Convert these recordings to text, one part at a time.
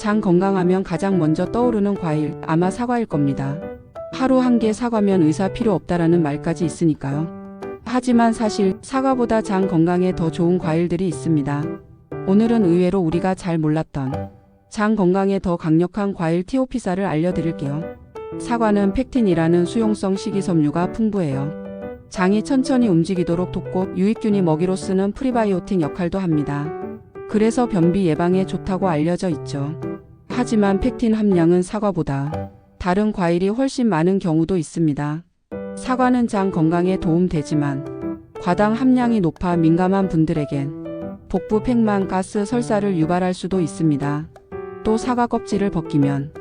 장 건강하면 가장 먼저 떠오르는 과일 아마 사과일 겁니다. 하루 한 개 사과면 의사 필요 없다라는 말까지 있으니까요. 하지만 사실 사과보다 장 건강에 더 좋은 과일들이 있습니다. 오늘은 의외로 우리가 잘 몰랐던 장 건강에 더 강력한 과일 티오피사를 알려드릴게요. 사과는 팩틴이라는 수용성 식이섬유가 풍부해요. 장이 천천히 움직이도록 돕고 유익균이 먹이로 쓰는 프리바이오틱 역할도 합니다. 그래서 변비 예방에 좋다고 알려져 있죠. 하지만 팩틴 함량은 사과보다 다른 과일이 훨씬 많은 경우도 있습니다. 사과는 장 건강에 도움되지만 과당 함량이 높아 민감한 분들에겐 복부 팽만 가스 설사를 유발할 수도 있습니다. 또 사과 껍질을 벗기면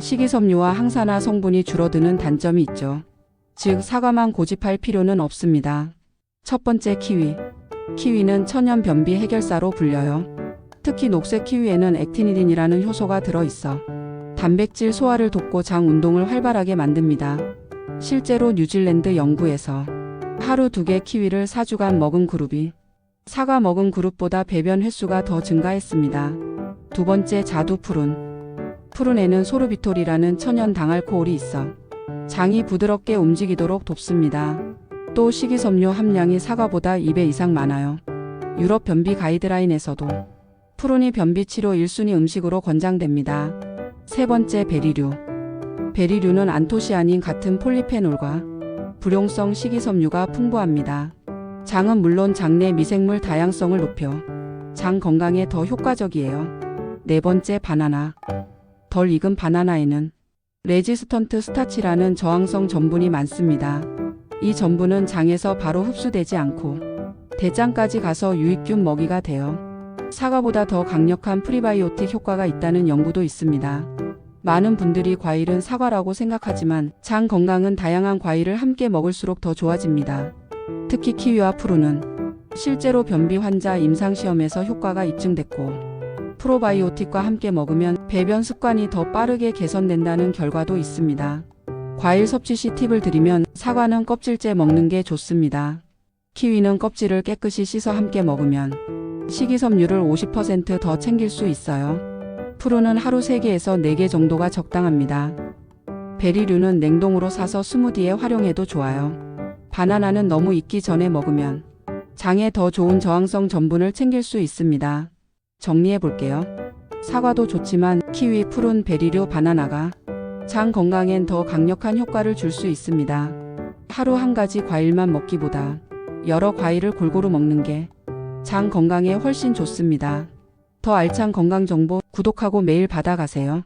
식이섬유와 항산화 성분이 줄어드는 단점이 있죠. 즉 사과만 고집할 필요는 없습니다. 첫 번째 키위. 키위는 천연 변비 해결사로 불려요. 특히 녹색 키위에는 액티니딘이라는 효소가 들어있어 단백질 소화를 돕고 장 운동을 활발하게 만듭니다. 실제로 뉴질랜드 연구에서 하루 두 개 키위를 4주간 먹은 그룹이 사과 먹은 그룹보다 배변 횟수가 더 증가했습니다. 두 번째 자두 푸른. 푸른에는 소르비톨이라는 천연 당알코올이 있어 장이 부드럽게 움직이도록 돕습니다. 또 식이섬유 함량이 사과보다 2배 이상 많아요. 유럽 변비 가이드라인에서도 푸른이 변비 치료 1순위 음식으로 권장됩니다. 세 번째 베리류. 베리류는 안토시아닌 같은 폴리페놀과 불용성 식이섬유가 풍부합니다. 장은 물론 장내 미생물 다양성을 높여 장 건강에 더 효과적이에요. 네 번째 바나나. 덜 익은 바나나에는 레지스턴트 스타치라는 저항성 전분이 많습니다. 이 전분은 장에서 바로 흡수되지 않고 대장까지 가서 유익균 먹이가 되어 사과보다 더 강력한 프리바이오틱 효과가 있다는 연구도 있습니다. 많은 분들이 과일은 사과라고 생각하지만 장 건강은 다양한 과일을 함께 먹을수록 더 좋아집니다. 특히 키위와 푸르는 실제로 변비 환자 임상시험에서 효과가 입증됐고 프로바이오틱과 함께 먹으면 배변 습관이 더 빠르게 개선된다는 결과도 있습니다. 과일 섭취 시 팁을 드리면 사과는 껍질째 먹는 게 좋습니다. 키위는 껍질을 깨끗이 씻어 함께 먹으면 식이섬유를 50%더 챙길 수 있어요. 푸르는 하루 3개에서 4개 정도가 적당합니다. 베리류는 냉동으로 사서 스무디에 활용해도 좋아요. 바나나는 너무 익기 전에 먹으면 장에 더 좋은 저항성 전분을 챙길 수 있습니다. 정리해 볼게요. 사과도 좋지만 키위, 푸른, 베리류, 바나나가 장 건강엔 더 강력한 효과를 줄 수 있습니다. 하루 한 가지 과일만 먹기보다 여러 과일을 골고루 먹는 게 장 건강에 훨씬 좋습니다. 더 알찬 건강 정보 구독하고 매일 받아가세요.